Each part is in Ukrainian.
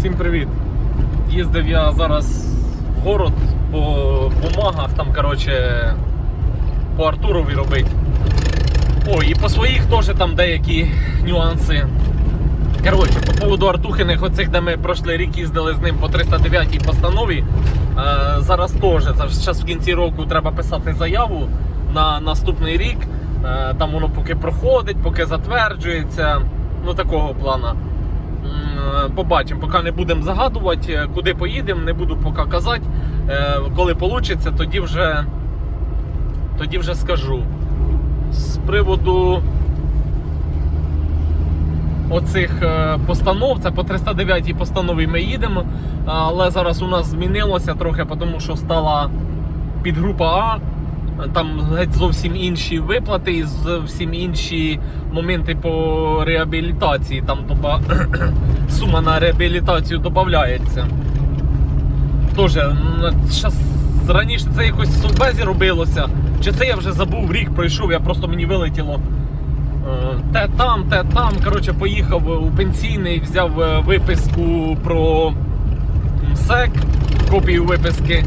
Всім привіт! Їздив я зараз в город по бумагах, там, коротше, по Артурові робити. Ой, і по своїх теж там деякі нюанси. Коротше, по поводу Артухиних, оцих, де ми прошлий рік їздили з ним по 309 постанові. Е, зараз теж, зараз в кінці року треба писати заяву на наступний рік. Е, там воно поки проходить, поки затверджується. Ну такого плана. М, Побачимо, поки не будемо загадувати, е, куди поїдемо, не буду поки казати. Е, Коли вийде, тоді вже, тоді вже скажу. З приводу оцих е, постанов, це по 309 постанові ми їдемо, але зараз у нас змінилося трохи, тому що стала підгрупа А. Там геть зовсім інші виплати і зовсім інші моменти по реабілітації. Там доба... сума на реабілітацію додається. Щас раніше це якось в Совбезі робилося. Чи це я вже забув, рік пройшов, я просто мені вилетіло. Е, Те там, те там. Коротше, поїхав у пенсійний, взяв е, виписку про МСЕК, копію виписки.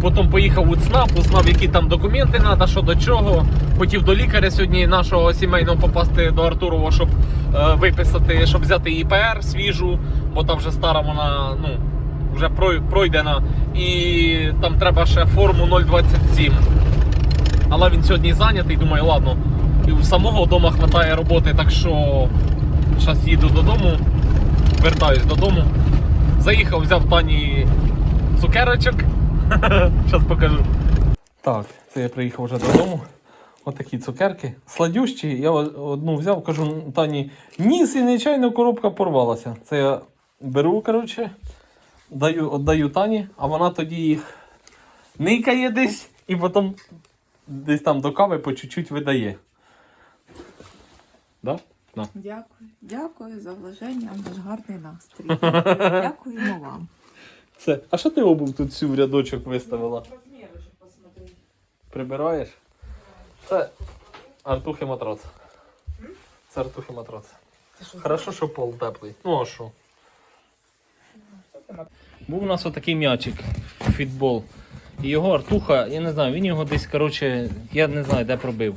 Потім поїхав у ЦНАП, узнав, які там документи треба, що до чого. Хотів до лікаря сьогодні нашого сімейного попасти до Артурова, щоб е, виписати, щоб взяти ІПР свіжу, бо там вже стара вона ну, вже пройдена. І там треба ще форму 027. Але він сьогодні зайнятий, думаю, ладно. І у самого вдома вистачає роботи, так що зараз їду додому, вертаюсь додому. Заїхав, взяв Тані цукерочок. Зараз покажу. Так, це я приїхав вже додому. Отакі цукерки. Сладющі. Я одну взяв, кажу Тані, ніс і нечайно коробка порвалася. Це я беру, коротше, даю, віддаю Тані, а вона тоді їх никає десь і потім десь там до кави по чуть-чуть видає. Да? Да. Дякую, дякую за вложення наш гарний настрій. Дякуємо вам. Це. А що ти обув тут всю в рядочок виставила? Прибираєш? Це Артухи матрац. Це Артухи матрац. Хорошо, що пол теплий. Ну а що? Був у нас отакий м'ячик фітбол. І його Артуха, я не знаю, він його десь, коротше, я не знаю, де пробив.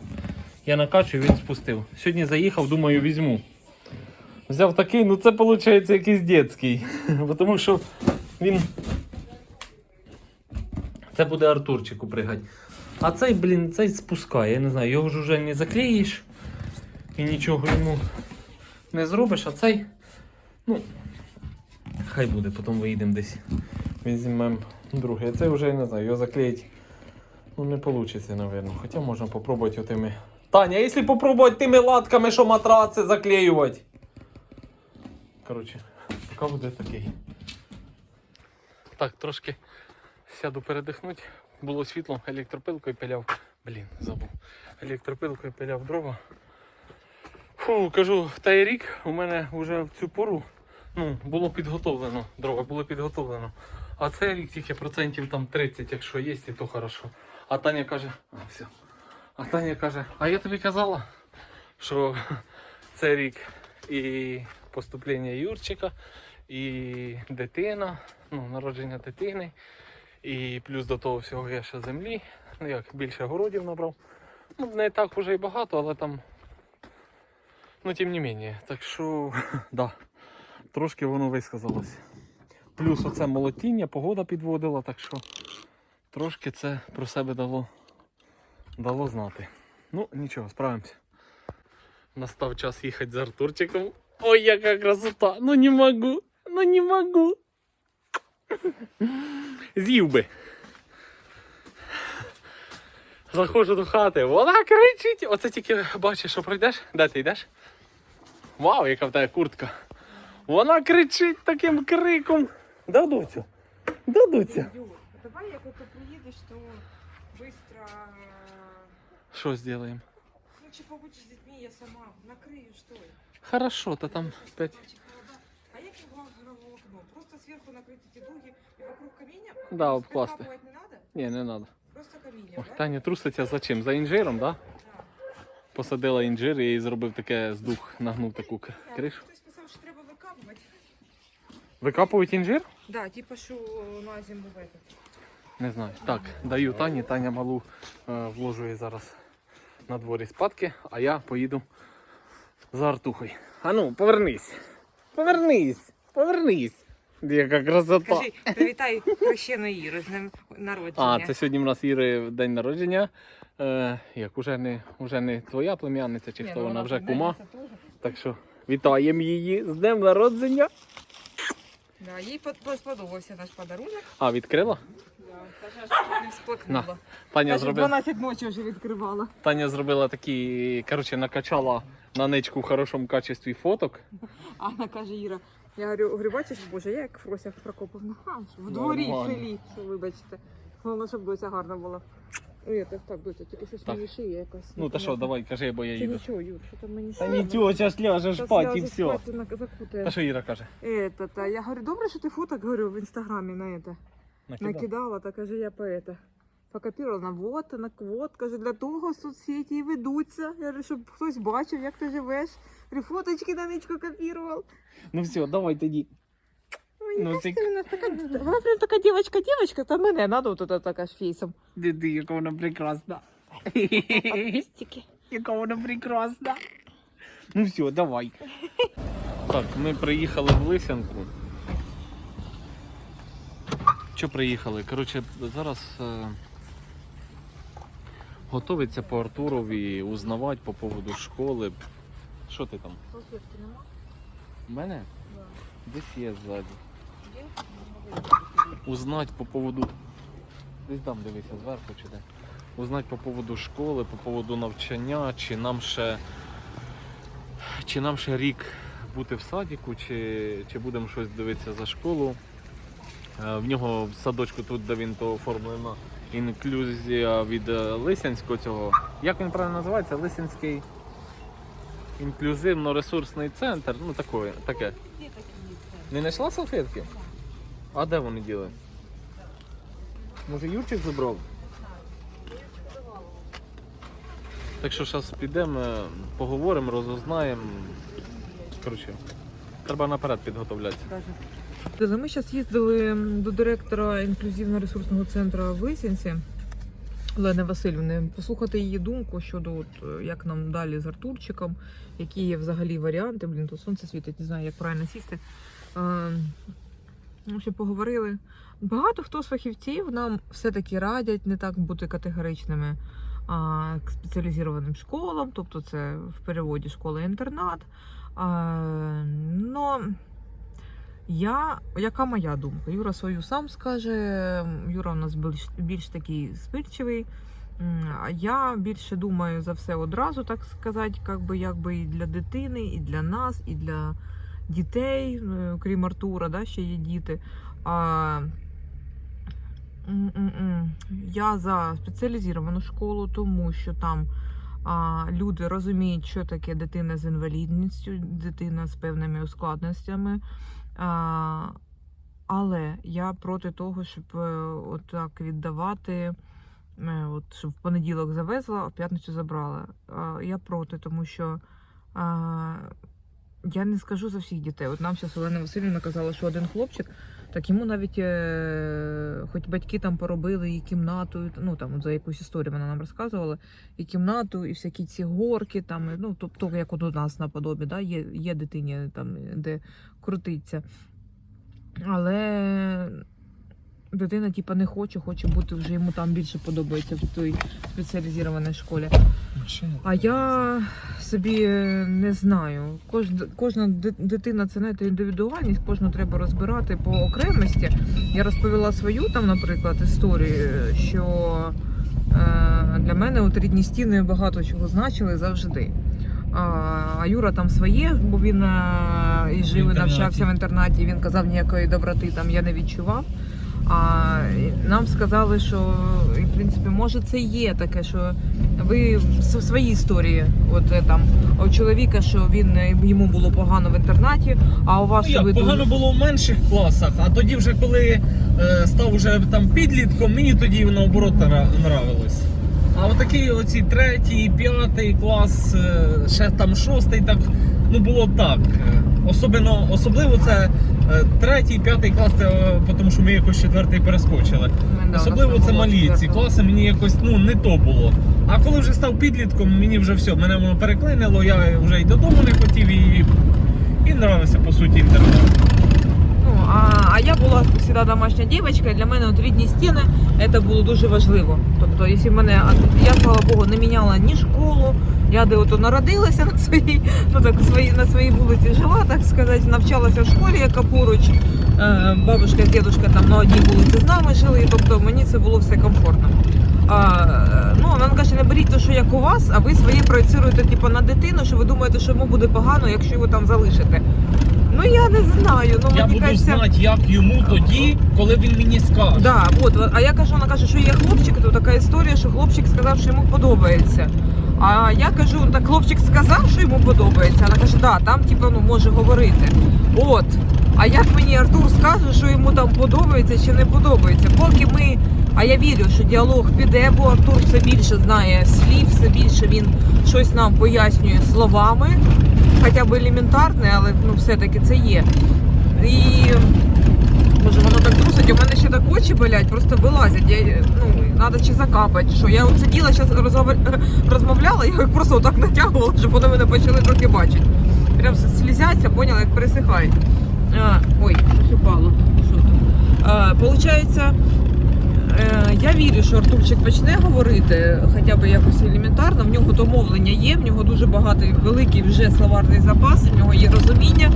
Я накачую, він спустив. Сьогодні заїхав, думаю, візьму. Взяв такий, ну це виходить якийсь. Бо Тому що він. Це буде Артурчику пригать. А цей, блін, цей спускає, я не знаю, його вже не заклеїш і нічого йому не зробиш, а цей, ну, хай буде, потім виїдемо десь. Візьмемо другий. А цей вже я не знаю, його заклеїть ну, не вийде, мабуть. Хоча можна спробувати отими. Таня, якщо спробувати тими латками, що матраци заклеювати? Коротше, поки буде такий. Так, трошки сяду передихнути. Було світло, електропилкою пиляв. Блін, забув. Електропилкою пиляв дрова. Фу, кажу, та й рік у мене вже в цю пору ну, було підготовлено. Дрова було підготовлено. А цей рік тільки процентів там 30, якщо є, то хорошо. А Таня каже, а, все. А Таня каже, а я тобі казала, що цей рік і поступлення Юрчика, і дитина, ну, народження дитини. І плюс до того всього я ще землі. Ну як більше городів набрав. Ну, не так уже і багато, але там. Ну, тим не менше. Так що, да, трошки воно висказалося. Плюс оце молотіння, погода підводила, так що трошки це про себе дало, дало знати. Ну, нічого, справимося. Настав час їхати за Артурчиком. Ой, яка красота! Ну не можу! Но не могу. З'їв би. Заходжу до хати, вона кричить. Оце тільки бачиш, що пройдеш. Де ти йдеш? Вау, яка в тебе куртка. Вона кричить таким криком. Дадуться. Дадуться. Давай, як ти приїдеш, то швидко... Що зробимо? Ну, чи побудеш з дітьми, я сама накрию, що? Хорошо, то там 5. Зверху накрити ті дуги і вокруг каміння? Да, обкласти. Прикапувати не треба? Ні, не треба. Просто каміння, Ой, так? Таня труситься за чим? За інжиром, так? Да? Посадила інжир і зробив таке здух, нагнув таку к- кришу. Хтось писав, що треба викапувати. Викапують інжир? Да, типа що на зиму в этот. Не знаю. Так, даю Тані, Таня малу е, вложує зараз на дворі спадки, а я поїду за Артухою. Ану, повернись. Повернись. Повернись. Яка красота. Кажи, привітай хрещеної Іри з ним народження. А, це сьогодні в нас Іри день народження. Е, як уже не, уже не твоя племянниця, чи хто ну, вона вже кума. Так що вітаємо її з днем народження. Да, їй сподобався наш подарунок. А, відкрила? Да. Таня зробила. 12 ночі вже відкривала. Таня зробила такі, коротше, накачала на ничку в хорошому качестві фоток. А вона каже, Іра, я говорю, говорю, бачиш, боже, я як Фрося Прокоповна. А, в дворі, в Нормально. селі, що вибачте. Головне, щоб доця гарна була. Ой, так, так, доця, тільки щось Так. мені шиє якась. Ну та що, давай, кажи, бо я Та їду. нічого, Юр, що там мені Та шиє? нічого, зараз ляжеш спати і все. спати, на- закутає. Та що Іра каже? Это, та, я говорю, добре, що ти фоток, говорю, в інстаграмі на это. Накидала, так каже, я по это. Покопірувала, вот, на вот, каже, для того соцсеті і ведуться. Щоб хтось бачив, як ти живеш. Фоточки на ничку копірував. Ну все, давай тоді. Ой, Ну, яка ти- ж така, вона прям така дівчинка-дівчинка, та мене надо тут така з фейсом. Диди, яка вона прекрасна. Яка вона прекрасна. Ну все, давай. Так, ми приїхали в Лисянку. Що приїхали? Коротше, зараз е, готовиться по Артурові узнавати по поводу школи. Що ти там? Салфетки нема? У мене? Да. Десь є ззаді. Є? Узнать по поводу. Десь там дивися зверху чи де. Узнать по поводу школи, по поводу навчання, чи нам ще. Чи нам ще рік бути в садіку, чи, чи будемо щось дивитися за школу. Е, В нього в садочку тут, де він то оформлена інклюзія від е, Лисянського цього. Як він правильно називається? Лисянський інклюзивно-ресурсний центр. Ну таке. таке. Не знайшла салфетки? А де вони діли? Може Юрчик забрав? Так що зараз підемо, поговоримо, розузнаємо. Коротше, треба наперед підготовлятися. Ми зараз їздили до директора інклюзивно-ресурсного центру в Лисянці Олени Васильівни, послухати її думку щодо от, е, як нам далі з Артурчиком, які є взагалі варіанти. Блін, тут сонце світить, не знаю, як правильно сісти. Е, ну, ще поговорили. Багато хто з фахівців нам все-таки радять не так бути категоричними а, к спеціалізованим школам, тобто це в переводі школа-інтернат. А, но я, яка моя думка? Юра свою сам скаже. Юра у нас більш, більш такий спильчивий. М, А я більше думаю за все одразу, так сказати, як би, і для дитини, і для нас, і для дітей, е, крім Артура, да, ще є діти. А, я за спеціалізовану школу, тому що там а, люди розуміють, що таке дитина з інвалідністю, дитина з певними ускладностями. А, але я проти того, щоб е, отак віддавати, е, от, щоб в понеділок завезла, а в п'ятницю забрала. А, я проти, тому що а, я не скажу за всіх дітей. От нам зараз Олена Васильівна казала, що один хлопчик, так йому навіть, е, хоч батьки там поробили і кімнату, ну там за якусь історію вона нам розказувала, і кімнату, і всякі ці горки, там, ну, тобто, як от у нас наподобі, да, є, є дитині там, де крутиться. Але дитина, типа, не хоче, хоче бути вже йому там більше подобається в той спеціалізованій школі. А я собі не знаю. Кожна, кожна дитина це знаєте, індивідуальність, кожну треба розбирати по окремості. Я розповіла свою там, наприклад, історію, що е, для мене от рідні стіни багато чого значили завжди. А, а Юра там своє, бо він е, і жив і навчався в інтернаті. Він казав, ніякої доброти там я не відчував. А нам сказали, що в принципі, може це є таке, що ви с- свої історії. От е, там у чоловіка, що він е, йому було погано в інтернаті, а у вас Ну, що ви погано дуже- було в менших класах, а тоді вже коли е, став вже там підлітком, мені тоді наоборот нра- нравилось. А отакий оці третій, п'ятий клас, е, ще там шостий, так ну було так. Особливо, особливо це Третій, п'ятий клас, це е, тому що ми якось четвертий перескочили. Ми, да, Особливо це малі. Ці класи мені якось ну не то було. А коли вже став підлітком, мені вже все, мене воно переклинило, я вже й додому не хотів і, і нравився по суті інтернет. А, я була завжди домашня дівчинка, і для мене от рідні стіни це було дуже важливо. Тобто, якщо мене я, слава Богу, не міняла ні школу, я де ото народилася на своїй, ну так свої, на своїй вулиці жила, так сказати, навчалася в школі, яка поруч. Е, бабушка, дідусь там на одній вулиці з нами жили, тобто мені це було все комфортно. А, е, ну, вона каже, не беріть те, що як у вас, а ви своє проєцируєте типу, на дитину, що ви думаєте, що йому буде погано, якщо його там залишите. Ну я не знаю. Ну Я мені буду кажеться, знати, як йому тоді, коли він мені скаже. Да, от, а я кажу, вона каже, що є хлопчик, то така історія, що хлопчик сказав, що йому подобається. А я кажу, так хлопчик сказав, що йому подобається. Вона каже, да, там типу, ну, може говорити. От. А як мені Артур скаже, що йому там подобається чи не подобається? Поки ми. А я вірю, що діалог піде, бо Артур все більше знає слів, все більше він щось нам пояснює словами, хоча б елементарне, але ну, все-таки це є. І Боже, воно так трусить, у мене ще так очі болять, просто вилазять. Я, ну, треба чи закапати. Що я от сиділа, зараз розмовляла, я їх просто отак натягувала, щоб вони мене почали трохи бачити. Прям слізяться, поняла, як пересихають. Ой. Що? А, получається, я вірю, що Артурчик почне говорити, хоча б якось елементарно. В нього то мовлення є, в нього дуже багатий, великий вже словарний запас, в нього є розуміння.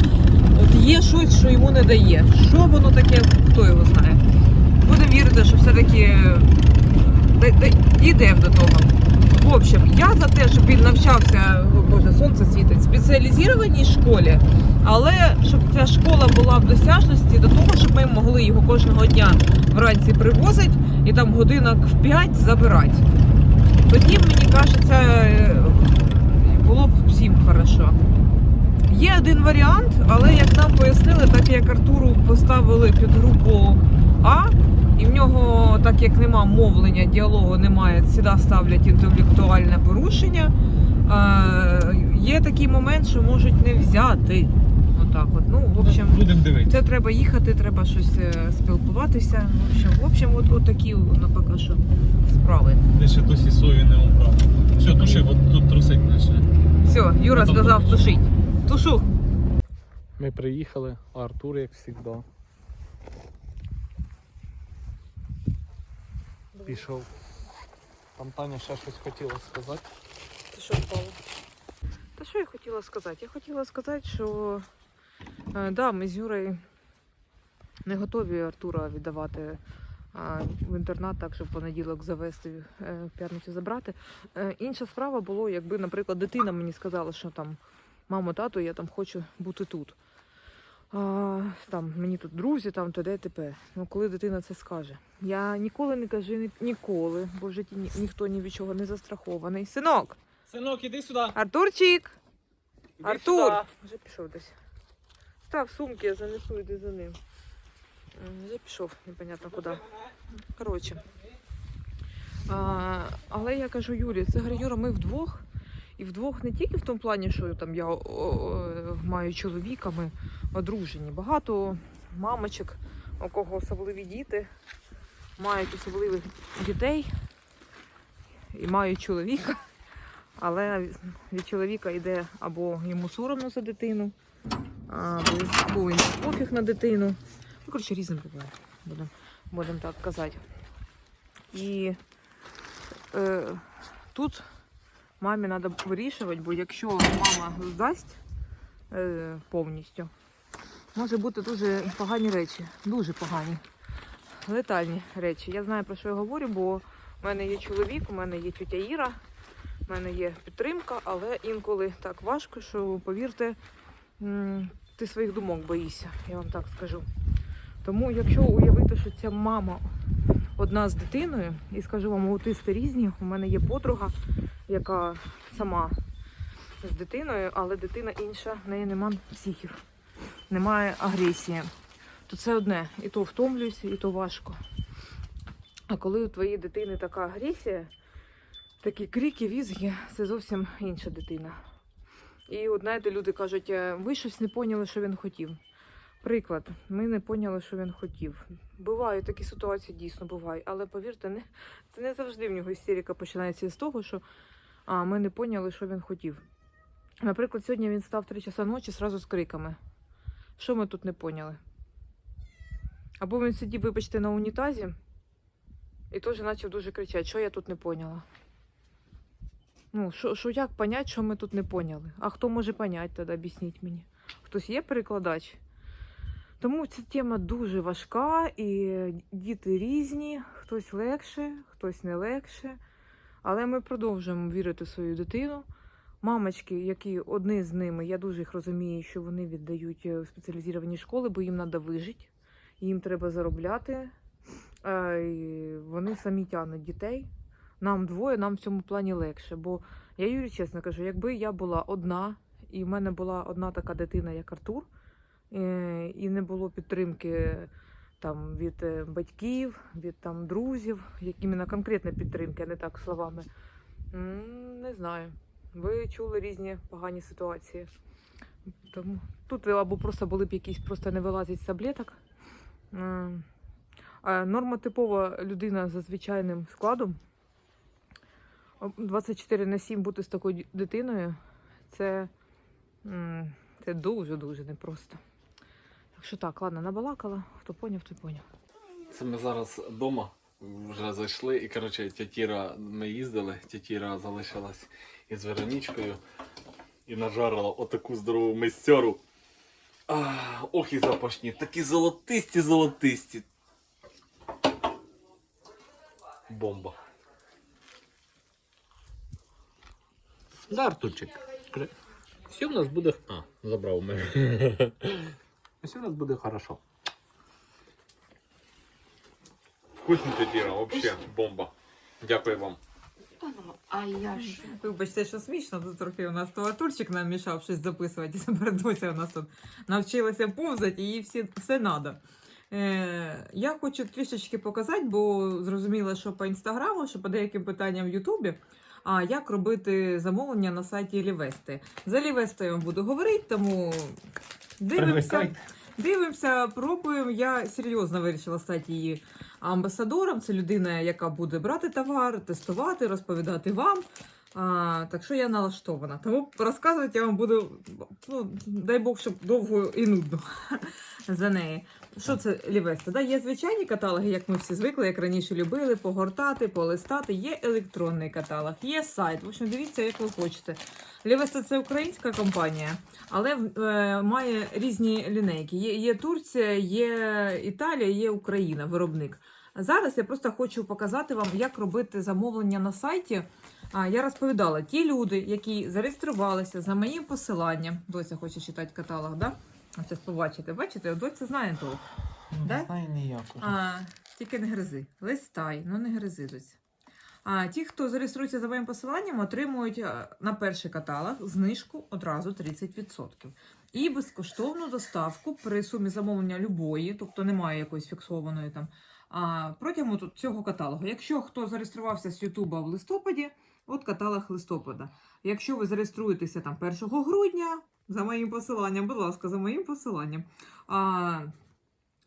От є щось, що йому не дає. Що воно таке, хто його знає. Будемо вірити, що все-таки дійдемо до того. В общем, я за те, щоб він навчався, сонце світить, спеціалізованій школі, але щоб ця школа була в досяжності до того, щоб ми могли його кожного дня вранці привозити і там годинок в 5 забирати. Тоді, мені кажеться, е, було б всім хорошо. Є один варіант, але як нам пояснили, так як Артуру поставили під групу А, і в нього, так як нема мовлення, діалогу немає, завжди ставлять інтелектуальне порушення. Е, Є такий момент, що можуть не взяти. Отак от. Ну, в общем, Будемо дивитися. це треба їхати, треба щось е, спілкуватися. В общем, в общем, от, от такі ну, поки що справи. Ти ще досі сою не обрав. Все, туши, от тут трусить наче. Все, Юра Потім сказав побачиш. тушить. Тушу. Ми приїхали, а Артур, як завжди, пішов. Там Таня ще щось хотіла сказати. Що впало? Та що я хотіла сказати? Я хотіла сказати, що е, да, ми з Юрою не готові Артура віддавати е, в інтернат, так щоб понеділок завести, е, в п'ятницю забрати. Інша справа було, якби, наприклад, дитина мені сказала, що там мамо, тату, я там хочу бути тут. А, там мені тут друзі, там т.д. т.п. Ну коли дитина це скаже, я ніколи не кажу ні- ніколи, бо в житті ні, ніхто ні від чого не застрахований. Синок, Синок, іди сюди. Артурчик! Іди Артур! сюди. Вже пішов десь. Став сумки, я занесу, йди за ним. Вже пішов, непонятно куди. Коротше. А, але я кажу Юрі, це говорю, Юра, ми вдвох. І вдвох не тільки в тому плані, що там я о, о, маю чоловіка, ми одружені. Багато мамочок, у кого особливі діти, мають особливих дітей і мають чоловіка. Але від- чоловіка йде або йому соромно за дитину, або він пофіг на дитину. Ну, коротше, різне буває, будемо будем так казати. І е, тут мамі треба вирішувати, бо якщо мама здасть е, повністю, може бути дуже погані речі, дуже погані, летальні речі. Я знаю про що я говорю, бо в мене є чоловік, у мене є тетя Іра. У мене є підтримка, але інколи так важко, що повірте, ти своїх думок боїшся, я вам так скажу. Тому, якщо уявити, що ця мама одна з дитиною, і скажу вам, аутисти різні, у мене є подруга, яка сама з дитиною, але дитина інша, в неї немає психів, немає агресії. То це одне, і то втомлююся, і то важко. А коли у твоєї дитини така агресія, такі крики, візги, це зовсім інша дитина. І от знаєте, люди кажуть, «Е, ви щось не поняли, що він хотів. Приклад, ми не поняли, що він хотів. Бувають такі ситуації, дійсно бувають, але повірте, не, це не завжди в нього істерика починається з того, що а, ми не поняли, що він хотів. Наприклад, сьогодні він став 3 часа ночі зразу з криками. Що ми тут не поняли? Або він сидів, вибачте, на унітазі і теж почав дуже кричати, що я тут не поняла. Ну, що, що як понять, що ми тут не поняли? А хто може понять тоді, об'ясніть мені? Хтось є перекладач? Тому ця тема дуже важка, і діти різні, хтось легше, хтось не легше. Але ми продовжуємо вірити в свою дитину. Мамочки, які одні з ними, я дуже їх розумію, що вони віддають е, в спеціалізовані школи, бо їм треба вижити, їм треба заробляти. Е, Вони самі тягнуть дітей. Нам двоє, нам в цьому плані легше. Бо я Юрі чесно кажу, якби я була одна, і в мене була одна така дитина, як Артур, е, і не було підтримки там, від е, батьків, від там, друзів, як іменно конкретна підтримки, а не так словами. Не знаю. Ви чули різні погані ситуації. Тому тут або просто були б якісь просто не вилазять з таблеток. Нормотипова людина за звичайним складом. 24 на 7 бути з такою дитиною це, це дуже-дуже непросто. Так що так, ладно, набалакала. Хто поняв, той поняв. Це ми зараз вдома вже зайшли, і коротше, тятіра, ми їздили, тятіра залишилась із Веронічкою і нажарила отаку здорову мистеру. Ох і запашні, такі золотисті, золотисті. Бомба. Да, Артурчик. Все в нас буде. А, забрав у мене. Все у нас буде хорошо. Вкусні тетіра, вообще бомба. Дякую вам. А я ж. Вибачте, що смішно, тут трохи у нас то Артурчик нам мішав щось записувати. Тепер Дося у нас тут навчилася повзати і їй всі, все надо. Е, я хочу трішечки показати, бо зрозуміла, що по інстаграму, що по деяким питанням в Ютубі. А як робити замовлення на сайті Лівести? За Лівестою я вам буду говорити, тому дивимося. Дивимося, пробуємо. Я серйозно вирішила стати її амбасадором. Це людина, яка буде брати товар, тестувати, розповідати вам. А, так що я налаштована. Тому розказувати я вам буду, ну, дай Бог, щоб довго і нудно за неї. Що це Лівеста? Да? Є звичайні каталоги, як ми всі звикли, як раніше любили, погортати, полистати. Є електронний каталог, є сайт. В общем, дивіться, як ви хочете. Лівеста це українська компанія, але е, має різні лінейки. Є, є Турція, є Італія, є Україна, виробник. Зараз я просто хочу показати вам, як робити замовлення на сайті. Я розповідала, ті люди, які зареєструвалися за моїм посиланням. Доця хоче читати каталог, да? Ось побачите. Бачите, доця знає толк. Да? знаю ніяк. А, тільки не гризи. Листай, ну не гризи доця. А ті, хто зареєструється за моїм посиланням, отримують на перший каталог знижку одразу 30%. І безкоштовну доставку при сумі замовлення любої, тобто немає якоїсь фіксованої там. Протягом цього каталогу. Якщо хто зареєструвався з Ютуба в листопаді, от каталог листопада. Якщо ви зареєструєтеся там 1 грудня, за моїм посиланням, будь ласка, за моїм посиланням. А,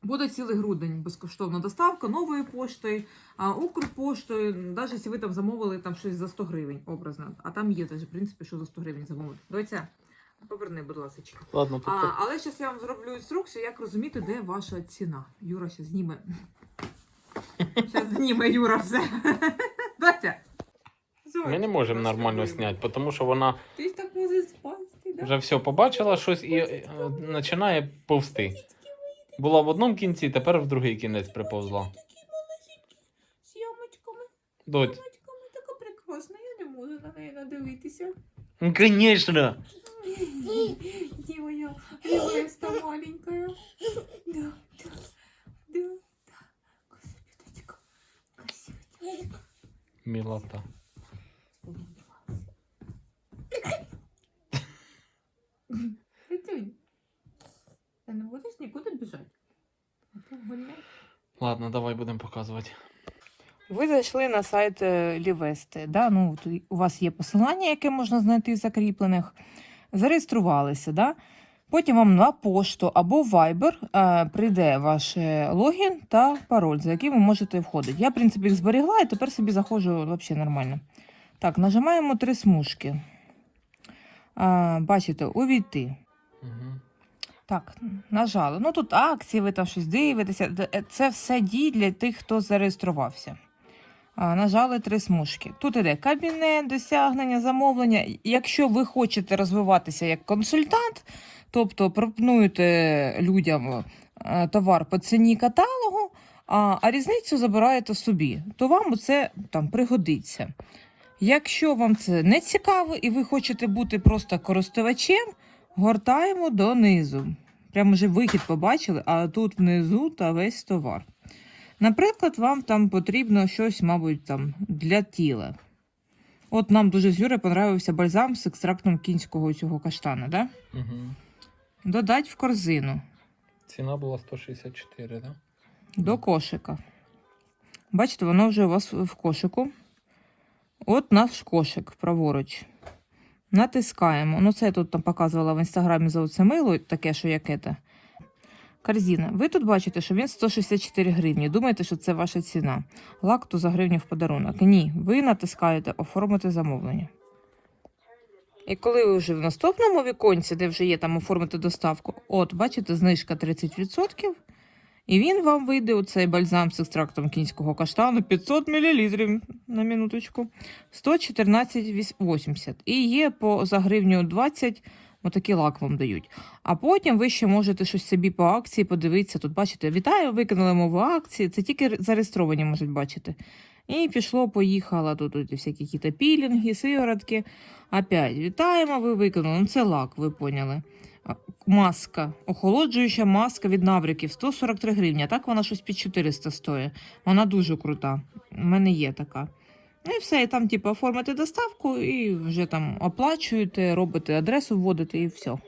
Буде цілий грудень безкоштовна доставка новою поштою, а Укрпоштою, навіть якщо ви там замовили там щось за 100 гривень, образно. А там є теж, в принципі, що за 100 гривень замовити. Доця, поверни, будь ласка. Ладно, А, але зараз я вам зроблю інструкцію, як розуміти, де ваша ціна. Юра ще зніме. Зараз зніме Юра все. Доця. Ми не можемо нормально зняти, тому що вона Ти ж так може спасти, да? вже все побачила щось і е, починає повзти. Була в одному кінці, тепер в другий кінець приповзла. З ямочками, Доть. ямочками така прекрасна, я не можу на неї надивитися. Ну, звісно. Маленькая? Да, да, да, Петюнь, ты не будешь никуда бежать? А то гуляй. Ладно, давай будемо показувати. Ви зайшли на сайт е, Лівести. Да? Ну, у вас є посилання, яке можна знайти в закріплених. Зареєструвалися. Да? Потім вам на пошту або Viber е, прийде ваш е, логін та пароль, за яким ви можете входити. Я, в принципі, їх зберігла і тепер собі заходжу взагалі нормально. Так, нажимаємо три смужки. Е, бачите, увійти. Угу. Так, нажали. Ну тут акції, ви там щось дивитеся. Це все дій для тих, хто зареєструвався. А, нажали три смужки. Тут іде кабінет, досягнення, замовлення. Якщо ви хочете розвиватися як консультант, тобто пропонуєте людям е, товар по ціні каталогу, а, а різницю забираєте собі, то вам це там пригодиться. Якщо вам це не цікаво і ви хочете бути просто користувачем, гортаємо донизу. Прямо вже вихід побачили, а тут внизу та весь товар. Наприклад, вам там потрібно щось, мабуть, там для тіла. От нам дуже з Юрою понравився бальзам з екстрактом кінського цього каштана, да? Угу. Додать в корзину Ціна була 164, так? Да? до кошика. Бачите, воно вже у вас в кошику. От наш кошик праворуч. Натискаємо. Ну, це я тут там показувала в інстаграмі за оце мило, таке, що яке то. Корзина. Ви тут бачите, що він 164 гривні. Думаєте, що це ваша ціна. Лакту за гривню в подарунок. Ні, ви натискаєте оформити замовлення. І коли ви вже в наступному віконці, де вже є там оформити доставку, от бачите, знижка 30%. І він вам вийде у цей бальзам з екстрактом кінського каштану 500 мл на минуточку. 114,80. І є по за гривню 20 отакий лак вам дають. А потім ви ще можете щось собі по акції подивитися. Тут бачите, вітаю, виконали мову акції. Це тільки зареєстровані можуть бачити. І пішло, поїхало тут, тут всякі якісь пілінги, сиворотки. Опять вітаємо, ви виконали. Ну, це лак, ви поняли. Маска, охолоджуюча маска від навриків 143 гривні. Так вона щось під 400 стоїть. Вона дуже крута. У мене є така. Ну і все, і там, типу, оформити доставку, і вже там оплачуєте, робите адресу, вводите, і все.